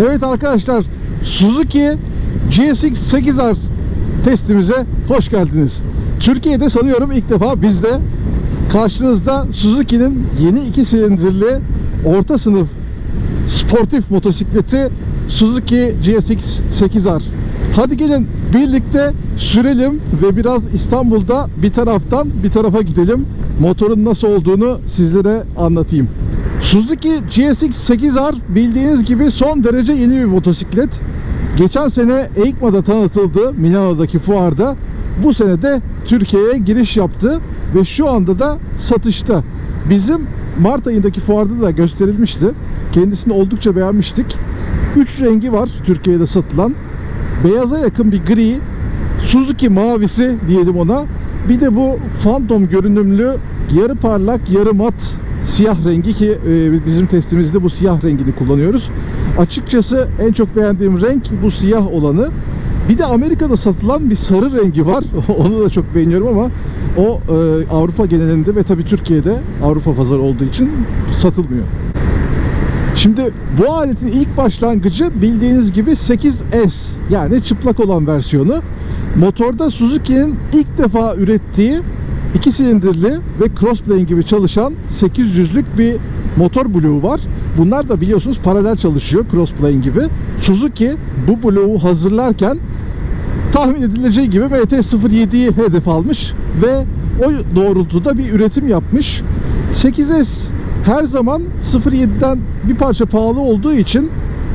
Evet arkadaşlar Suzuki GSX 8R testimize hoş geldiniz. Türkiye'de sanıyorum ilk defa bizde karşınızda Suzuki'nin yeni iki silindirli orta sınıf sportif motosikleti Suzuki GSX 8R. Hadi gelin birlikte sürelim ve biraz İstanbul'da bir taraftan bir tarafa gidelim. Motorun nasıl olduğunu sizlere anlatayım. Suzuki GSX 8R bildiğiniz gibi son derece yeni bir motosiklet. Geçen sene EICMA'da tanıtıldı Milano'daki fuarda. Bu sene de Türkiye'ye giriş yaptı ve şu anda da satışta. Bizim Mart ayındaki fuarda da gösterilmişti. Kendisini oldukça beğenmiştik. 3 rengi var Türkiye'de satılan. Beyaza yakın bir gri, Suzuki mavisi diyelim ona. Bir de bu Phantom görünümlü yarı parlak yarı mat siyah rengi ki e, bizim testimizde bu siyah rengini kullanıyoruz. Açıkçası en çok beğendiğim renk bu siyah olanı. Bir de Amerika'da satılan bir sarı rengi var. Onu da çok beğeniyorum ama o e, Avrupa genelinde ve tabii Türkiye'de Avrupa pazarı olduğu için satılmıyor. Şimdi bu aletin ilk başlangıcı bildiğiniz gibi 8S yani çıplak olan versiyonu. Motorda Suzuki'nin ilk defa ürettiği iki silindirli ve crossplane gibi çalışan 800'lük bir motor bloğu var. Bunlar da biliyorsunuz paralel çalışıyor crossplane gibi. Suzuki bu bloğu hazırlarken tahmin edileceği gibi MT-07'yi hedef almış ve o doğrultuda bir üretim yapmış. 8S her zaman 07'den bir parça pahalı olduğu için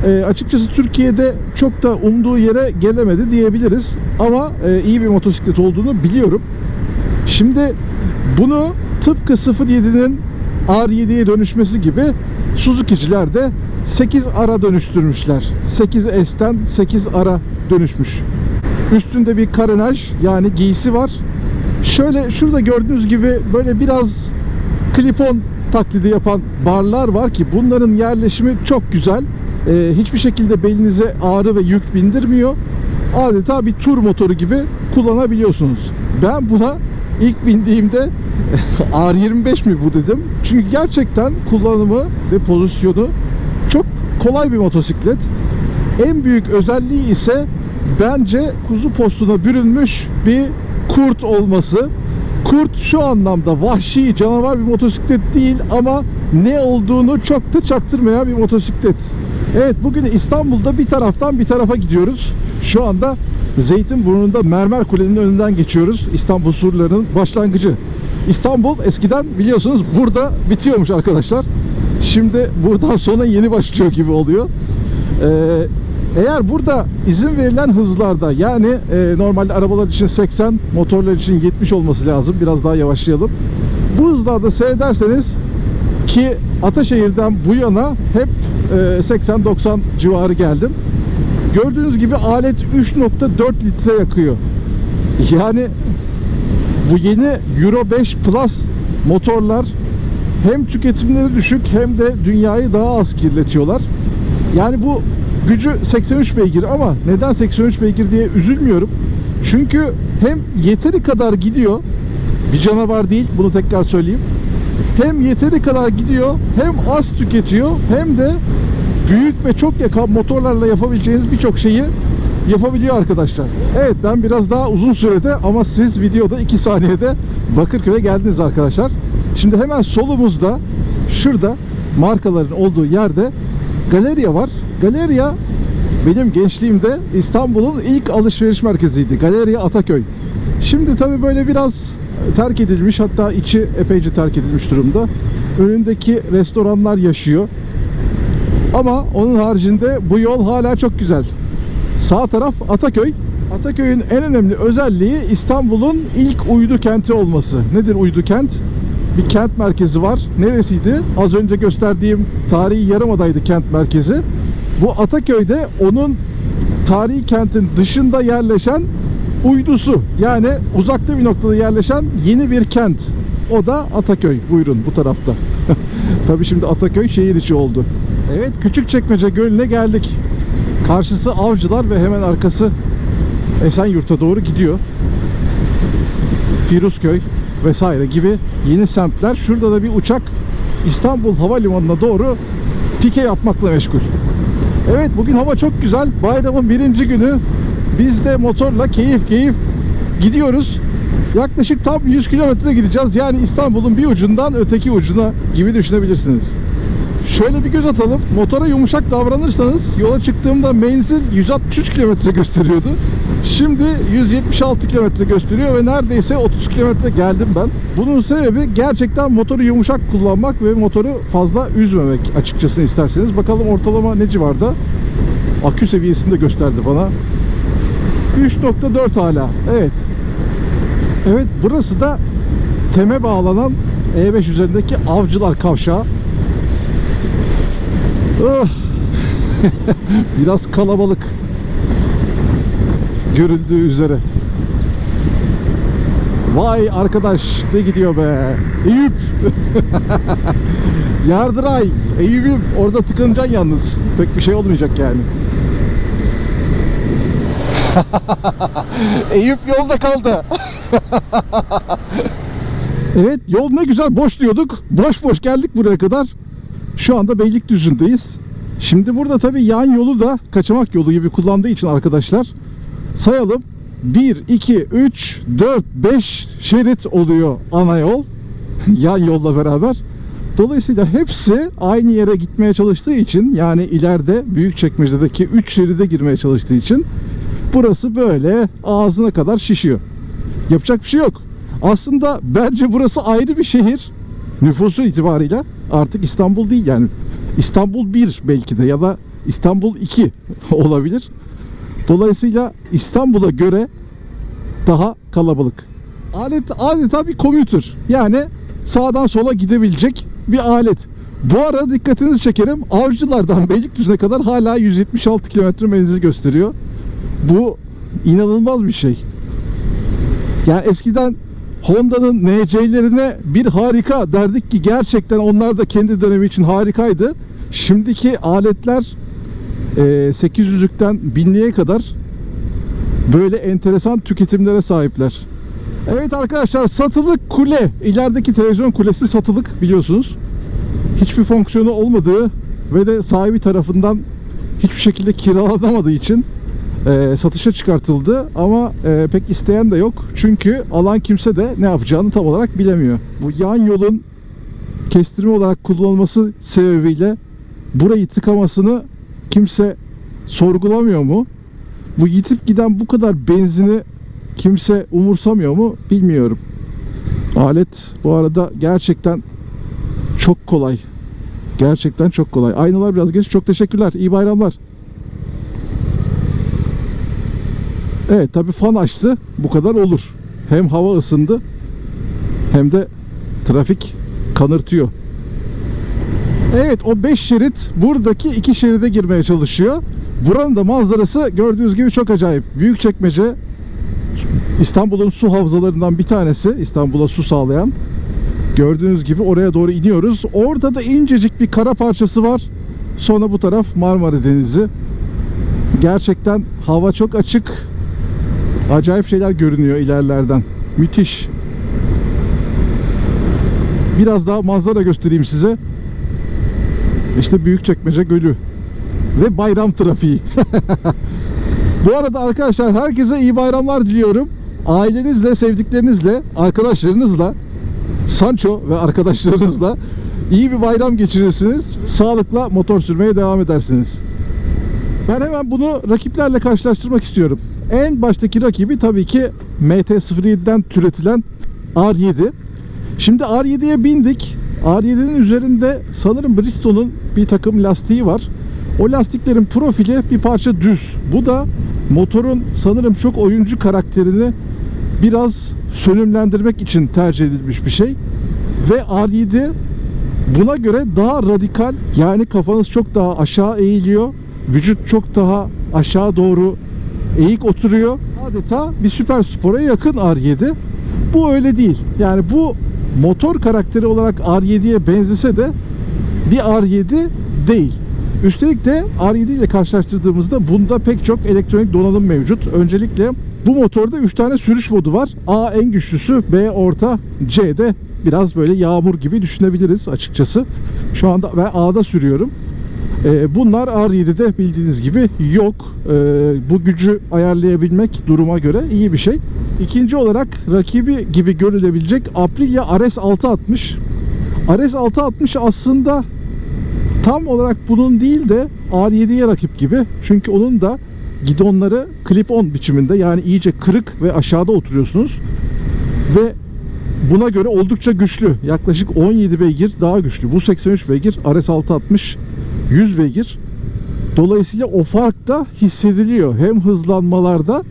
e, açıkçası Türkiye'de çok da umduğu yere gelemedi diyebiliriz. Ama e, iyi bir motosiklet olduğunu biliyorum. Şimdi bunu tıpkı 07'nin R7'ye dönüşmesi gibi Suzuki'ciler de 8 ara dönüştürmüşler. 8S'ten 8 ara dönüşmüş. Üstünde bir karenaj yani giysi var. Şöyle şurada gördüğünüz gibi böyle biraz klipon taklidi yapan barlar var ki bunların yerleşimi çok güzel. Ee, hiçbir şekilde belinize ağrı ve yük bindirmiyor. Adeta bir tur motoru gibi kullanabiliyorsunuz. Ben buna ilk bindiğimde R25 mi bu dedim. Çünkü gerçekten kullanımı ve pozisyonu çok kolay bir motosiklet. En büyük özelliği ise bence kuzu postuna bürünmüş bir kurt olması. Kurt şu anlamda vahşi, canavar bir motosiklet değil ama ne olduğunu çok da çaktırmayan bir motosiklet. Evet bugün İstanbul'da bir taraftan bir tarafa gidiyoruz. Şu anda Zeytinburnu'nda Mermer Kule'nin önünden geçiyoruz. İstanbul surlarının başlangıcı. İstanbul eskiden biliyorsunuz burada bitiyormuş arkadaşlar. Şimdi buradan sonra yeni başlıyor gibi oluyor. Ee, eğer burada izin verilen hızlarda yani e, normalde arabalar için 80, motorlar için 70 olması lazım. Biraz daha yavaşlayalım. Bu hızlarda seyrederseniz ki Ataşehir'den bu yana hep e, 80-90 civarı geldim. Gördüğünüz gibi alet 3.4 litre yakıyor. Yani bu yeni Euro 5 Plus motorlar hem tüketimleri düşük hem de dünyayı daha az kirletiyorlar. Yani bu gücü 83 beygir ama neden 83 beygir diye üzülmüyorum. Çünkü hem yeteri kadar gidiyor. Bir canavar değil bunu tekrar söyleyeyim. Hem yeteri kadar gidiyor hem az tüketiyor hem de büyük ve çok yakan motorlarla yapabileceğiniz birçok şeyi yapabiliyor arkadaşlar. Evet ben biraz daha uzun sürede ama siz videoda 2 saniyede Bakırköy'e geldiniz arkadaşlar. Şimdi hemen solumuzda şurada markaların olduğu yerde Galeria var. Galeria benim gençliğimde İstanbul'un ilk alışveriş merkeziydi. Galeria Ataköy. Şimdi tabii böyle biraz terk edilmiş hatta içi epeyce terk edilmiş durumda. Önündeki restoranlar yaşıyor. Ama onun haricinde bu yol hala çok güzel. Sağ taraf Ataköy. Ataköy'ün en önemli özelliği İstanbul'un ilk uydu kenti olması. Nedir uydu kent? Bir kent merkezi var. Neresiydi? Az önce gösterdiğim tarihi Yarımada'ydı kent merkezi. Bu Ataköy'de onun tarihi kentin dışında yerleşen uydusu. Yani uzakta bir noktada yerleşen yeni bir kent. O da Ataköy. Buyurun bu tarafta. Tabii şimdi Ataköy şehir içi oldu. Evet Küçükçekmece Gölü'ne geldik. Karşısı Avcılar ve hemen arkası Esenyurt'a doğru gidiyor. Firuzköy vesaire gibi yeni semtler. Şurada da bir uçak İstanbul Havalimanı'na doğru pike yapmakla meşgul. Evet bugün hava çok güzel. Bayramın birinci günü. Biz de motorla keyif keyif gidiyoruz. Yaklaşık tam 100 kilometre gideceğiz. Yani İstanbul'un bir ucundan öteki ucuna gibi düşünebilirsiniz. Şöyle bir göz atalım. Motora yumuşak davranırsanız yola çıktığımda menzil 163 kilometre gösteriyordu. Şimdi 176 kilometre gösteriyor ve neredeyse 30 kilometre geldim ben. Bunun sebebi gerçekten motoru yumuşak kullanmak ve motoru fazla üzmemek açıkçası isterseniz. Bakalım ortalama ne civarda? Akü seviyesini de gösterdi bana. 3.4 hala. Evet. Evet burası da teme bağlanan E5 üzerindeki Avcılar Kavşağı. Oh. Biraz kalabalık. Görüldüğü üzere. Vay arkadaş ne gidiyor be. Eyüp. Yardıray. Eyüp'üm orada tıkanacaksın yalnız. Pek bir şey olmayacak yani. Eyüp yolda kaldı. evet yol ne güzel boş diyorduk. Boş boş geldik buraya kadar. Şu anda Beylikdüzü'ndeyiz. Şimdi burada tabii yan yolu da kaçamak yolu gibi kullandığı için arkadaşlar sayalım. 1, 2, 3, 4, 5 şerit oluyor ana yol. yan yolla beraber. Dolayısıyla hepsi aynı yere gitmeye çalıştığı için yani ileride Büyükçekmece'deki 3 şeride girmeye çalıştığı için burası böyle ağzına kadar şişiyor. Yapacak bir şey yok. Aslında bence burası ayrı bir şehir. Nüfusu itibariyle artık İstanbul değil yani. İstanbul 1 belki de ya da İstanbul 2 olabilir. Dolayısıyla İstanbul'a göre daha kalabalık. Alet adeta bir komütür. Yani sağdan sola gidebilecek bir alet. Bu arada dikkatinizi çekerim. Avcılardan Beylikdüzü'ne kadar hala 176 kilometre menzil gösteriyor. Bu inanılmaz bir şey. Yani eskiden Honda'nın NC'lerine bir harika derdik ki gerçekten onlar da kendi dönemi için harikaydı. Şimdiki aletler e, 800'lükten 1000'liğe kadar böyle enteresan tüketimlere sahipler. Evet arkadaşlar satılık kule. İlerideki televizyon kulesi satılık biliyorsunuz. Hiçbir fonksiyonu olmadığı ve de sahibi tarafından hiçbir şekilde kiralanamadığı için e, satışa çıkartıldı ama e, pek isteyen de yok. Çünkü alan kimse de ne yapacağını tam olarak bilemiyor. Bu yan yolun kestirme olarak kullanılması sebebiyle burayı tıkamasını kimse sorgulamıyor mu? Bu yitip giden bu kadar benzini kimse umursamıyor mu bilmiyorum. Alet bu arada gerçekten çok kolay. Gerçekten çok kolay. Aynalar biraz geç. Çok teşekkürler. İyi bayramlar. Evet tabi fan açtı. Bu kadar olur. Hem hava ısındı hem de trafik kanırtıyor. Evet o 5 şerit buradaki 2 şeride girmeye çalışıyor. Buranın da manzarası gördüğünüz gibi çok acayip. Büyükçekmece İstanbul'un su havzalarından bir tanesi. İstanbul'a su sağlayan. Gördüğünüz gibi oraya doğru iniyoruz. Orada da incecik bir kara parçası var. Sonra bu taraf Marmara Denizi. Gerçekten hava çok açık. Acayip şeyler görünüyor ilerlerden. Müthiş. Biraz daha manzara göstereyim size. İşte Büyükçekmece Gölü ve bayram trafiği. Bu arada arkadaşlar herkese iyi bayramlar diliyorum. Ailenizle, sevdiklerinizle, arkadaşlarınızla, Sancho ve arkadaşlarınızla iyi bir bayram geçirirsiniz. Sağlıkla motor sürmeye devam edersiniz. Ben hemen bunu rakiplerle karşılaştırmak istiyorum. En baştaki rakibi tabii ki MT-07'den türetilen R7. Şimdi R7'ye bindik. R7'nin üzerinde sanırım Bridgestone'un bir takım lastiği var. O lastiklerin profili bir parça düz. Bu da motorun sanırım çok oyuncu karakterini biraz sönümlendirmek için tercih edilmiş bir şey. Ve R7 buna göre daha radikal yani kafanız çok daha aşağı eğiliyor. Vücut çok daha aşağı doğru eğik oturuyor. Adeta bir süper spora yakın R7. Bu öyle değil. Yani bu motor karakteri olarak R7'ye benzese de bir R7 değil. Üstelik de R7 ile karşılaştırdığımızda bunda pek çok elektronik donanım mevcut. Öncelikle bu motorda 3 tane sürüş modu var. A en güçlüsü, B orta, C de biraz böyle yağmur gibi düşünebiliriz açıkçası. Şu anda ben A'da sürüyorum. E, bunlar R7'de bildiğiniz gibi yok. E, bu gücü ayarlayabilmek duruma göre iyi bir şey. İkinci olarak rakibi gibi görülebilecek Aprilia RS660. RS660 aslında tam olarak bunun değil de R7'ye rakip gibi. Çünkü onun da gidonları clip-on biçiminde yani iyice kırık ve aşağıda oturuyorsunuz. Ve buna göre oldukça güçlü. Yaklaşık 17 beygir daha güçlü. Bu 83 beygir, RS660 100 beygir. Dolayısıyla o fark da hissediliyor. Hem hızlanmalarda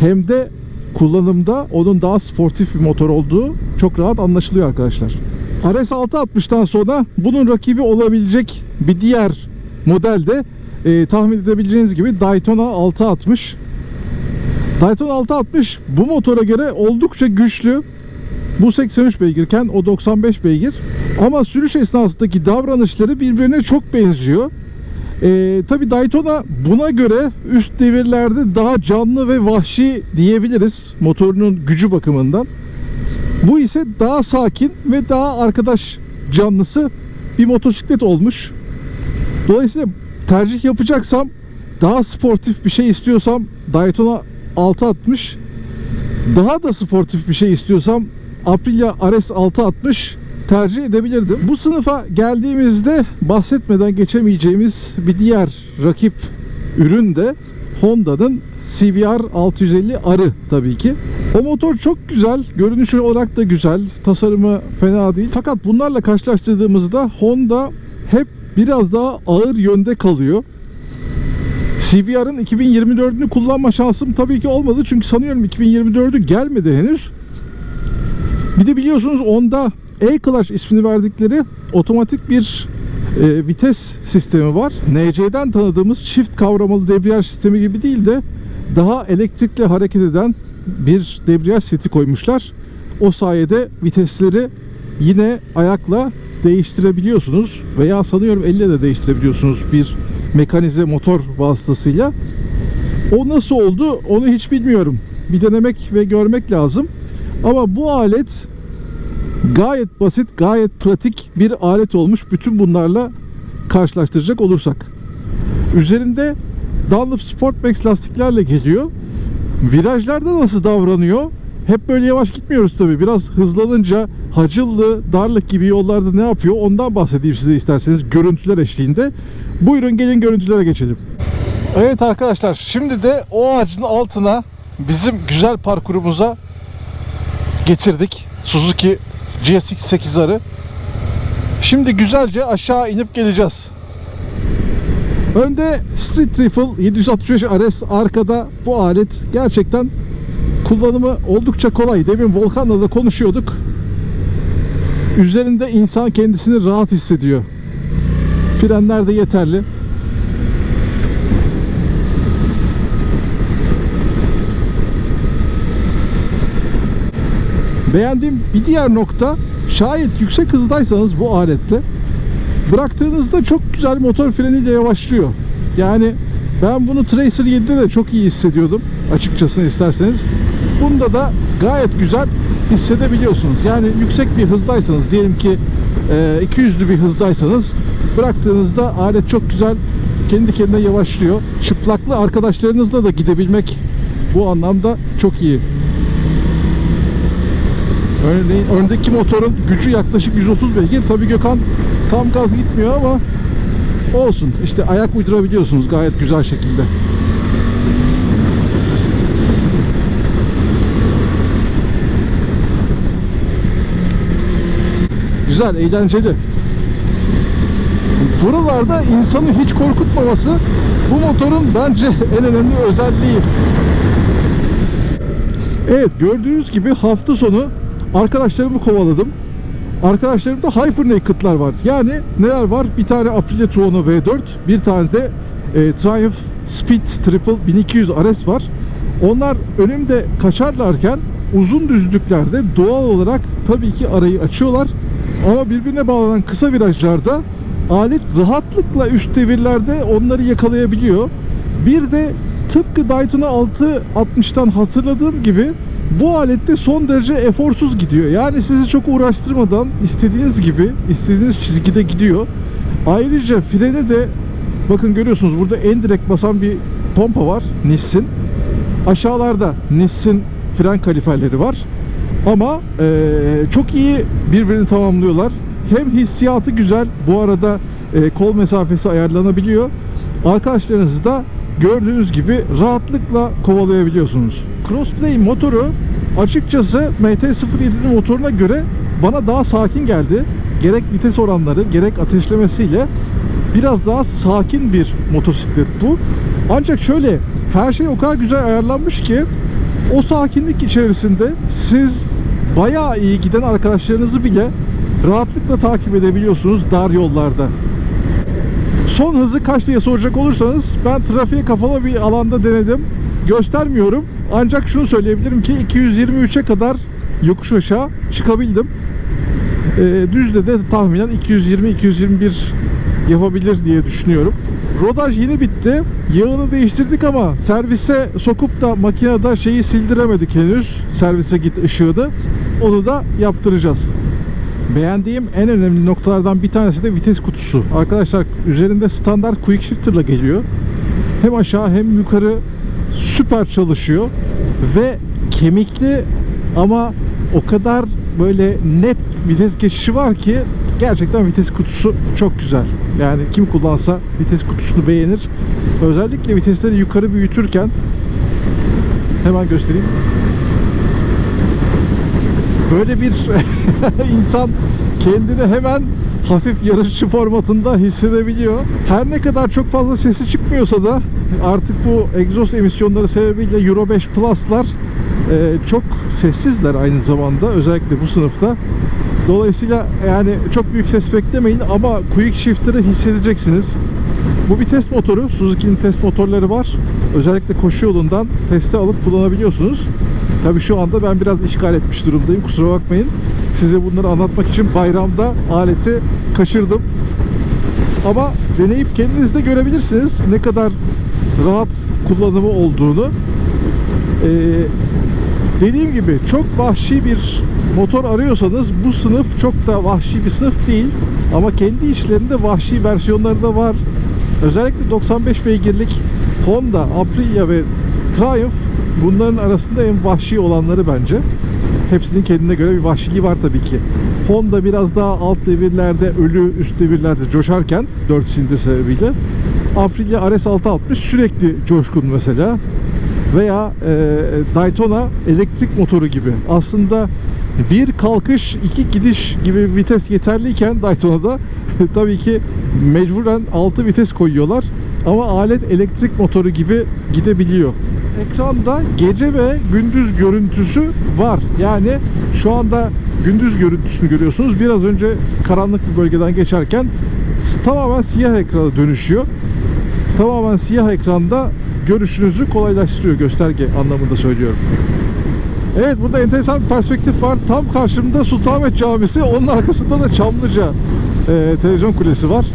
hem de kullanımda onun daha sportif bir motor olduğu çok rahat anlaşılıyor arkadaşlar. RS660'tan sonra bunun rakibi olabilecek bir diğer model de e, tahmin edebileceğiniz gibi Daytona 660. Daytona 660 bu motora göre oldukça güçlü. Bu 83 beygirken o 95 beygir. Ama sürüş esnasındaki davranışları birbirine çok benziyor. Ee, Tabi Daytona buna göre üst devirlerde daha canlı ve vahşi diyebiliriz motorunun gücü bakımından. Bu ise daha sakin ve daha arkadaş canlısı bir motosiklet olmuş. Dolayısıyla tercih yapacaksam daha sportif bir şey istiyorsam Daytona 660 daha da sportif bir şey istiyorsam Aprilia RS 660 tercih edebilirdim. Bu sınıfa geldiğimizde bahsetmeden geçemeyeceğimiz bir diğer rakip ürün de Honda'nın CBR 650 Arı tabii ki. O motor çok güzel, görünüş olarak da güzel, tasarımı fena değil. Fakat bunlarla karşılaştırdığımızda Honda hep biraz daha ağır yönde kalıyor. CBR'ın 2024'ünü kullanma şansım tabii ki olmadı çünkü sanıyorum 2024'ü gelmedi henüz. Bir de biliyorsunuz onda E-Clutch ismini verdikleri otomatik bir e, vites sistemi var. NC'den tanıdığımız çift kavramalı debriyaj sistemi gibi değil de daha elektrikle hareket eden bir debriyaj seti koymuşlar. O sayede vitesleri yine ayakla değiştirebiliyorsunuz veya sanıyorum elle de değiştirebiliyorsunuz bir mekanize motor vasıtasıyla. O nasıl oldu onu hiç bilmiyorum. Bir denemek ve görmek lazım. Ama bu alet gayet basit, gayet pratik bir alet olmuş bütün bunlarla karşılaştıracak olursak. Üzerinde Dunlop Sportmax lastiklerle geliyor. Virajlarda nasıl davranıyor? Hep böyle yavaş gitmiyoruz tabii. Biraz hızlanınca Hacıllı, Darlık gibi yollarda ne yapıyor? Ondan bahsedeyim size isterseniz görüntüler eşliğinde. Buyurun gelin görüntülere geçelim. Evet arkadaşlar şimdi de o ağacın altına bizim güzel parkurumuza getirdik. Suzuki GSX-8R'ı. Şimdi güzelce aşağı inip geleceğiz. Önde Street Triple 765 RS arkada bu alet gerçekten kullanımı oldukça kolay. Demin Volkan'la da konuşuyorduk. Üzerinde insan kendisini rahat hissediyor. Frenler de yeterli. Beğendiğim bir diğer nokta şayet yüksek hızdaysanız bu aletle bıraktığınızda çok güzel motor freniyle yavaşlıyor. Yani ben bunu Tracer 7'de de çok iyi hissediyordum açıkçası isterseniz. Bunda da gayet güzel hissedebiliyorsunuz. Yani yüksek bir hızdaysanız diyelim ki e, 200'lü bir hızdaysanız bıraktığınızda alet çok güzel kendi kendine yavaşlıyor. Çıplaklı arkadaşlarınızla da gidebilmek bu anlamda çok iyi. Örneğin öndeki motorun gücü yaklaşık 130 beygir. Tabii Gökhan tam gaz gitmiyor ama olsun. İşte ayak uydurabiliyorsunuz gayet güzel şekilde. Güzel, eğlenceli. Buralarda insanı hiç korkutmaması bu motorun bence en önemli özelliği. Evet gördüğünüz gibi hafta sonu arkadaşlarımı kovaladım. Arkadaşlarımda Hypernaked'lar var. Yani neler var? Bir tane Aprilia Tuono V4, bir tane de e, Triumph Speed Triple 1200 RS var. Onlar önümde kaçarlarken uzun düzlüklerde doğal olarak tabii ki arayı açıyorlar. Ama birbirine bağlanan kısa virajlarda alet rahatlıkla üst devirlerde onları yakalayabiliyor. Bir de tıpkı Daytona 660'tan hatırladığım gibi bu alette son derece eforsuz gidiyor. Yani sizi çok uğraştırmadan istediğiniz gibi, istediğiniz çizgide gidiyor. Ayrıca freni de Bakın görüyorsunuz burada en direkt basan bir pompa var. Nissin. Aşağılarda Nissin fren kaliperleri var. Ama eee, çok iyi birbirini tamamlıyorlar. Hem hissiyatı güzel. Bu arada eee, kol mesafesi ayarlanabiliyor. Arkadaşlarınızı da gördüğünüz gibi rahatlıkla kovalayabiliyorsunuz. Crossplay motoru açıkçası MT-07'nin motoruna göre bana daha sakin geldi. Gerek vites oranları gerek ateşlemesiyle biraz daha sakin bir motosiklet bu. Ancak şöyle her şey o kadar güzel ayarlanmış ki o sakinlik içerisinde siz bayağı iyi giden arkadaşlarınızı bile rahatlıkla takip edebiliyorsunuz dar yollarda. Son hızı kaç diye soracak olursanız ben trafiğe kapalı bir alanda denedim. Göstermiyorum. Ancak şunu söyleyebilirim ki 223'e kadar yokuş aşağı çıkabildim. Ee, düzde de tahminen 220-221 yapabilir diye düşünüyorum. Rodaj yeni bitti. Yağını değiştirdik ama servise sokup da makinede şeyi sildiremedik henüz. Servise git ışığını. Onu da yaptıracağız. Beğendiğim en önemli noktalardan bir tanesi de vites kutusu. Arkadaşlar üzerinde standart quick shifter'la geliyor. Hem aşağı hem yukarı süper çalışıyor ve kemikli ama o kadar böyle net vites geçişi var ki gerçekten vites kutusu çok güzel. Yani kim kullansa vites kutusunu beğenir. Özellikle vitesleri yukarı büyütürken hemen göstereyim. Böyle bir insan kendini hemen hafif yarışçı formatında hissedebiliyor. Her ne kadar çok fazla sesi çıkmıyorsa da artık bu egzoz emisyonları sebebiyle Euro 5 Plus'lar e, çok sessizler aynı zamanda özellikle bu sınıfta. Dolayısıyla yani çok büyük ses beklemeyin ama quick shifter'ı hissedeceksiniz. Bu bir test motoru. Suzuki'nin test motorları var. Özellikle koşu yolundan teste alıp kullanabiliyorsunuz. Tabii şu anda ben biraz işgal etmiş durumdayım. Kusura bakmayın. Size bunları anlatmak için bayramda aleti kaçırdım. Ama deneyip kendiniz de görebilirsiniz ne kadar rahat kullanımı olduğunu. Ee, dediğim gibi çok vahşi bir motor arıyorsanız bu sınıf çok da vahşi bir sınıf değil. Ama kendi içlerinde vahşi versiyonları da var. Özellikle 95 beygirlik Honda, Aprilia ve Triumph bunların arasında en vahşi olanları bence. Hepsinin kendine göre bir vahşiliği var tabii ki. Honda biraz daha alt devirlerde ölü, üst devirlerde coşarken 4 silindir sebebiyle Aprilia RS 660 sürekli coşkun mesela veya e, Daytona elektrik motoru gibi. Aslında bir kalkış, iki gidiş gibi vites yeterliyken Daytona'da tabii ki mecburen 6 vites koyuyorlar. Ama alet elektrik motoru gibi gidebiliyor. Ekranda gece ve gündüz görüntüsü var. Yani şu anda gündüz görüntüsünü görüyorsunuz. Biraz önce karanlık bir bölgeden geçerken tamamen siyah ekrana dönüşüyor. Tamamen siyah ekranda görüşünüzü kolaylaştırıyor gösterge anlamında söylüyorum. Evet burada enteresan bir perspektif var. Tam karşımda Sultanahmet Camisi, onun arkasında da Çamlıca e, televizyon kulesi var.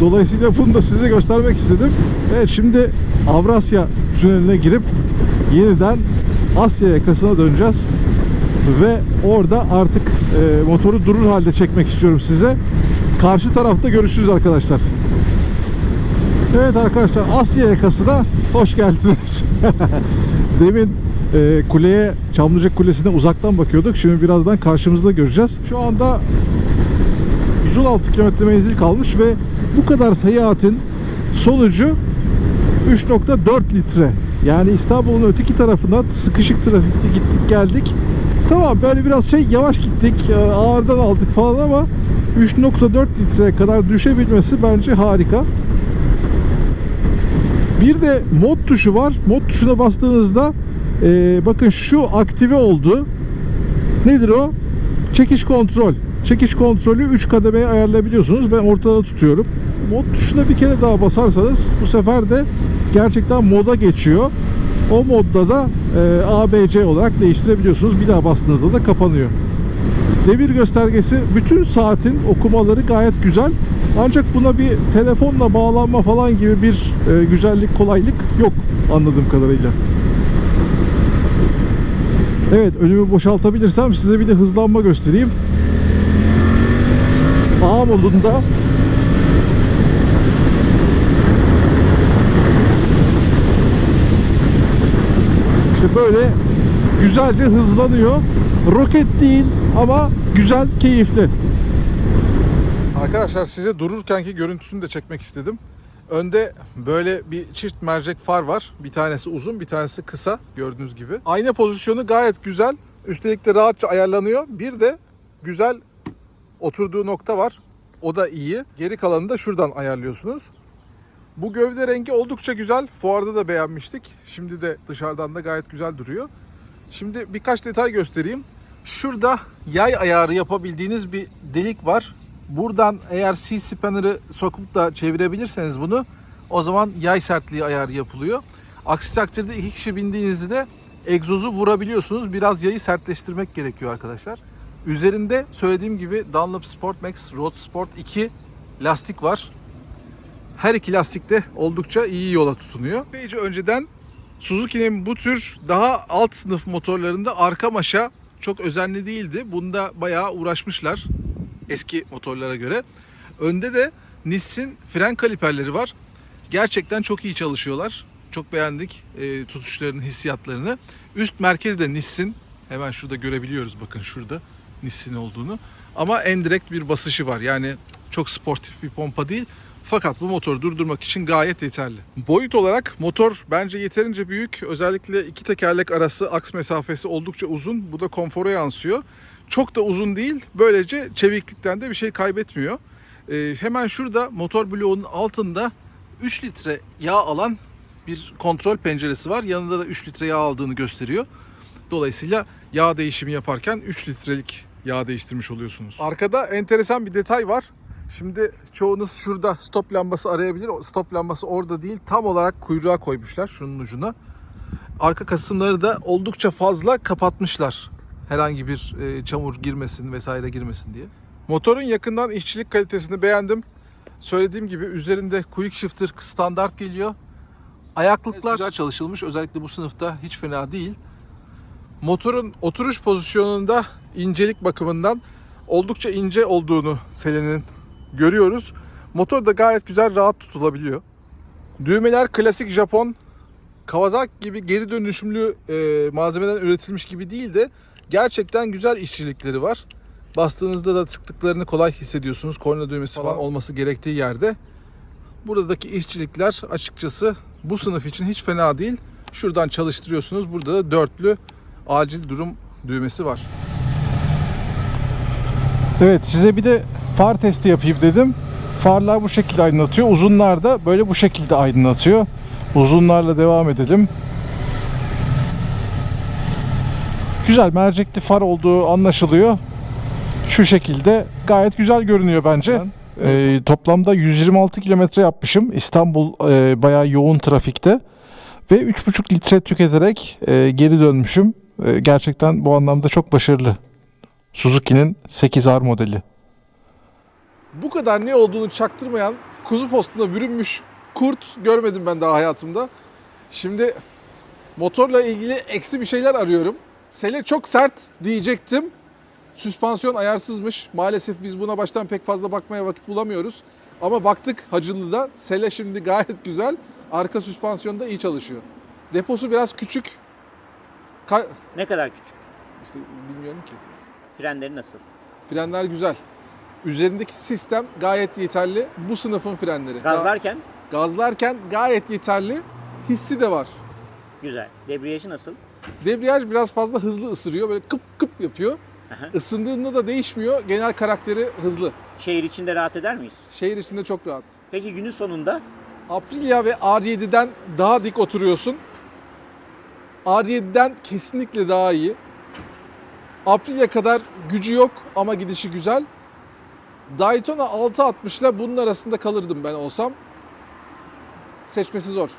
Dolayısıyla bunu da size göstermek istedim. Evet şimdi Avrasya tüneline girip yeniden Asya yakasına döneceğiz. Ve orada artık e, motoru durur halde çekmek istiyorum size. Karşı tarafta görüşürüz arkadaşlar. Evet arkadaşlar Asya yakasına hoş geldiniz. Demin e, kuleye Çamlıca Kulesi'ne uzaktan bakıyorduk. Şimdi birazdan karşımızda göreceğiz. Şu anda 116 kilometre menzil kalmış ve bu kadar seyahatin sonucu 3.4 litre. Yani İstanbul'un öteki tarafından sıkışık trafikte gittik geldik. Tamam böyle biraz şey yavaş gittik, e, ağırdan aldık falan ama 3.4 litreye kadar düşebilmesi bence harika. Bir de mod tuşu var. Mod tuşuna bastığınızda e, bakın şu aktive oldu. Nedir o? Çekiş kontrol. Çekiş kontrolü 3 kademeye ayarlayabiliyorsunuz. Ben ortada tutuyorum. Mod tuşuna bir kere daha basarsanız bu sefer de gerçekten moda geçiyor. O modda da e, ABC olarak değiştirebiliyorsunuz. Bir daha bastığınızda da kapanıyor. Devir göstergesi bütün saatin okumaları gayet güzel. Ancak buna bir telefonla bağlanma falan gibi bir e, güzellik, kolaylık yok anladığım kadarıyla. Evet önümü boşaltabilirsem size bir de hızlanma göstereyim. A modunda böyle güzelce hızlanıyor. Roket değil ama güzel, keyifli. Arkadaşlar size dururkenki görüntüsünü de çekmek istedim. Önde böyle bir çift mercek far var. Bir tanesi uzun, bir tanesi kısa gördüğünüz gibi. Ayna pozisyonu gayet güzel. Üstelik de rahatça ayarlanıyor. Bir de güzel oturduğu nokta var. O da iyi. Geri kalanını da şuradan ayarlıyorsunuz. Bu gövde rengi oldukça güzel. Fuarda da beğenmiştik. Şimdi de dışarıdan da gayet güzel duruyor. Şimdi birkaç detay göstereyim. Şurada yay ayarı yapabildiğiniz bir delik var. Buradan eğer C-spanner'ı sokup da çevirebilirseniz bunu o zaman yay sertliği ayarı yapılıyor. Aksi takdirde iki kişi bindiğinizde egzozu vurabiliyorsunuz. Biraz yayı sertleştirmek gerekiyor arkadaşlar. Üzerinde söylediğim gibi Dunlop Sport Max Road Sport 2 lastik var. Her iki lastik de oldukça iyi yola tutunuyor. Epeyce önceden Suzuki'nin bu tür daha alt sınıf motorlarında arka maşa çok özenli değildi. Bunda bayağı uğraşmışlar eski motorlara göre. Önde de Nissin fren kaliperleri var. Gerçekten çok iyi çalışıyorlar. Çok beğendik e, tutuşların hissiyatlarını. Üst merkez de Nissin. Hemen şurada görebiliyoruz bakın şurada Nissin olduğunu. Ama en direkt bir basışı var. Yani çok sportif bir pompa değil. Fakat bu motoru durdurmak için gayet yeterli. Boyut olarak motor bence yeterince büyük. Özellikle iki tekerlek arası aks mesafesi oldukça uzun. Bu da konfora yansıyor. Çok da uzun değil. Böylece çeviklikten de bir şey kaybetmiyor. Ee, hemen şurada motor bloğunun altında 3 litre yağ alan bir kontrol penceresi var. Yanında da 3 litre yağ aldığını gösteriyor. Dolayısıyla yağ değişimi yaparken 3 litrelik yağ değiştirmiş oluyorsunuz. Arkada enteresan bir detay var. Şimdi çoğunuz şurada stop lambası arayabilir. O Stop lambası orada değil. Tam olarak kuyruğa koymuşlar şunun ucuna. Arka kısımları da oldukça fazla kapatmışlar. Herhangi bir e, çamur girmesin vesaire girmesin diye. Motorun yakından işçilik kalitesini beğendim. Söylediğim gibi üzerinde quick shifter standart geliyor. Ayaklıklar güzel çalışılmış. Özellikle bu sınıfta hiç fena değil. Motorun oturuş pozisyonunda incelik bakımından oldukça ince olduğunu Selen'in görüyoruz. Motor da gayet güzel rahat tutulabiliyor. Düğmeler klasik Japon Kawasaki gibi geri dönüşümlü e, malzemeden üretilmiş gibi değil de gerçekten güzel işçilikleri var. Bastığınızda da tıktıklarını kolay hissediyorsunuz. Korna düğmesi falan olması gerektiği yerde. Buradaki işçilikler açıkçası bu sınıf için hiç fena değil. Şuradan çalıştırıyorsunuz. Burada da dörtlü acil durum düğmesi var. Evet size bir de far testi yapayım dedim. Farlar bu şekilde aydınlatıyor. Uzunlar da böyle bu şekilde aydınlatıyor. Uzunlarla devam edelim. Güzel mercekli far olduğu anlaşılıyor. Şu şekilde gayet güzel görünüyor bence. Ee, toplamda 126 kilometre yapmışım. İstanbul e, bayağı yoğun trafikte. Ve 3,5 litre tüketerek e, geri dönmüşüm. E, gerçekten bu anlamda çok başarılı. Suzuki'nin 8R modeli. Bu kadar ne olduğunu çaktırmayan kuzu postuna bürünmüş kurt görmedim ben daha hayatımda. Şimdi motorla ilgili eksi bir şeyler arıyorum. Sele çok sert diyecektim. Süspansiyon ayarsızmış. Maalesef biz buna baştan pek fazla bakmaya vakit bulamıyoruz. Ama baktık Hacılı'da. Sele şimdi gayet güzel. Arka süspansiyon da iyi çalışıyor. Deposu biraz küçük. Ka- Ne kadar küçük? işte bilmiyorum ki. Frenleri nasıl? Frenler güzel. Üzerindeki sistem gayet yeterli. Bu sınıfın frenleri. Gazlarken Ga- gazlarken gayet yeterli. Hissi de var. güzel. Debriyajı nasıl? Debriyaj biraz fazla hızlı ısırıyor. Böyle kıp kıp yapıyor. Aha. Isındığında da değişmiyor. Genel karakteri hızlı. Şehir içinde rahat eder miyiz? Şehir içinde çok rahat. Peki günün sonunda Aprilia ve R7'den daha dik oturuyorsun. R7'den kesinlikle daha iyi. Aprilia kadar gücü yok ama gidişi güzel. Daytona 660 ile bunun arasında kalırdım ben olsam. Seçmesi zor.